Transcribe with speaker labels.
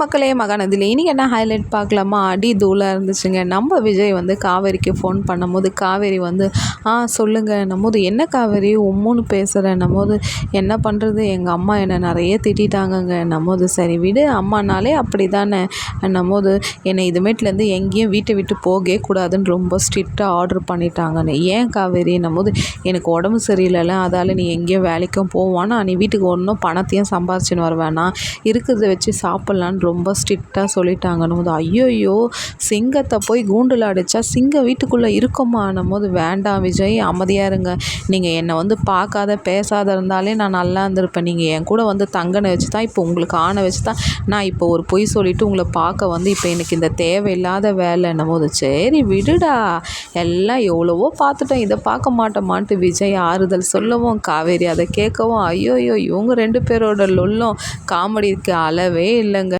Speaker 1: மக்களே மகாநதியில் இன்றைக்கி என்ன ஹைலைட் பார்க்கலாமா? அடி தூளாக இருந்துச்சுங்க. நம்ம விஜய் வந்து காவேரிக்கு ஃபோன் பண்ணும்போது காவேரி வந்து ஆ சொல்லுங்கள் நம்மோது என்ன காவேரி? உம்முன்னு பேசுகிறேன் நம்மோது என்ன பண்ணுறது எங்கள் அம்மா என்னை நிறைய திட்டாங்கங்க நம்மோது சரி விடு. அம்மானாலே அப்படி தானே நம்மோது என்னை இதுமேட்லேருந்து எங்கேயும் வீட்டை விட்டு போகவே கூடாதுன்னு ரொம்ப ஸ்ட்ரிக்டாக ஆர்டர் பண்ணிட்டாங்கன்னு ஏன் காவேரி? நம்மோது எனக்கு உடம்பு சரியில்லைல்ல அதால் நீ எங்கேயும் வேலைக்கும் போவானா? நீ வீட்டுக்கு ஒன்றும் பணத்தையும் சம்பாரிச்சின்னு வருவேனா இருக்கிறத வச்சு சாப்பிட்லான்னு ரொம்ப ஸ்ட்ரிக்டாக சொல்லிட்டாங்கன்னும் போது ஐயோயோ சிங்கத்தை போய் கூண்டில் அடித்தா சிங்கம் வீட்டுக்குள்ளே இருக்குமான்னும் போது வேண்டாம் விஜய் அமைதியாக இருங்க. நீங்கள் என்னை வந்து பார்க்காத பேசாத இருந்தாலே நான் நல்லா இருந்திருப்பேன். நீங்கள் என் கூட வந்து தங்கனை வச்சு தான் இப்போ உங்களுக்கு ஆணை வச்சு தான் நான் இப்போ ஒரு பொய் சொல்லிவிட்டு உங்களை பார்க்க வந்து இப்போ எனக்கு இந்த தேவையில்லாத வேலைன்னும் போது சரி விடுடா. எல்லாம் எவ்வளவோ பார்த்துட்டோம் இதை பார்க்க மாட்டோமான்ட்டு விஜய் ஆறுதல் சொல்லவும் காவேரி அதை கேட்கவும் ஐயோயோ இவங்க ரெண்டு பேரோட லொல்லும் காமெடிக்கு அளவே இல்லைங்க.